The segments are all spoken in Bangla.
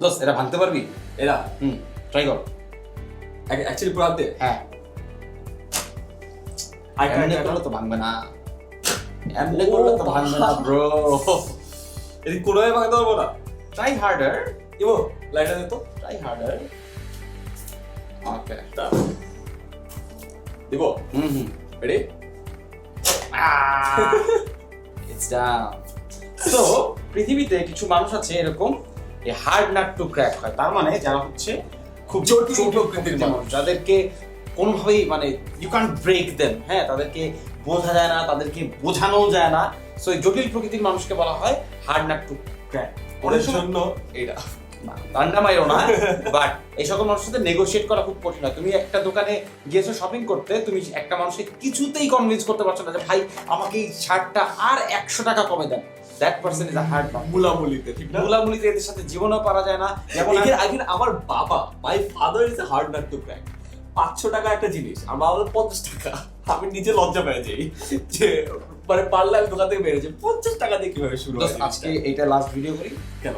দোস্ত এটা ভাঙতে পারবি? এরা হুম ট্রাই কর। অ্যাকচুয়ালি পুরো দে। হ্যাঁ। আই এমনি করলে তো ভাঙবে না। এমনি করলে তো ভাঙবে না ব্রো কোনোভাবে ভাঙতে পারব না। ট্রাই হার্ডার ইবো লাইটার দে তো। ট্রাই হার্ডার ওকে দিব? হুম হুম। রেডি ইটস ডাউন তো পৃথিবীতে কিছু মানুষ আছে এরকম এই হার্ড নাট টু ক্র্যাক হয়। তার মানে যারা হচ্ছে খুব জটিল জটিল প্রকৃতির মানুষ। যাদেরকে কোনোভাবেই মানে ইউ ক্যান ব্রেক দেম হ্যাঁ তাদেরকে বোঝা যায় না তাদেরকে বোঝানো যায় না। সো এই জটিল প্রকৃতির মানুষকে বলা হয় হার্ড নাট টু ক্র্যাক ওদের জন্য এটা ঠান্ডা মাইরো না বাট এই সকল মানুষের সাথে নেগোশিয়েট করা খুব কঠিন হয়। তুমি একটা দোকানে গিয়েছো শপিং করতে তুমি একটা মানুষকে কিছুতেই কনভিন্স করতে পারছ না যে ভাই আমাকে এই শার্টটা আর একশো টাকা কমে দেন। That person is a hard man মুলামুলিতে ঠিক না? মুলামুলিতে এদের সাথে জীবনও পারা যায় না। যেমন আমার বাবা my father is hard nut to crack পাঁচশো টাকা একটা জিনিস আমার বাবা পঞ্চাশ টাকা। আমি নিজে লজ্জা পেয়ে যাই যে মানে পারলে আমি দোকান থেকে বেরোছি পঞ্চাশ টাকা দিয়ে কীভাবে শুরু আজকে এইটা লাস্ট ভিডিও করি। কেন?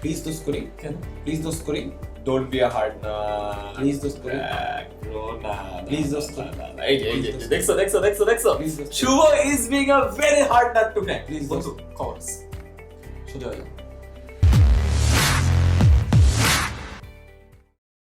প্লিজ দোস্ত করি কেন প্লিজ দোস্ত করি ডোন্ট বি আ হার্ড না প্লিজ দোস্ত করি ব্রো না Please দোস্ত। এই যে এই যে দেখছ দেখছ দেখছ দেখছ Please দোস্ত। Shubho is being a very hard nut to crack Please বন্ধু কমার্স সোজা হয়ে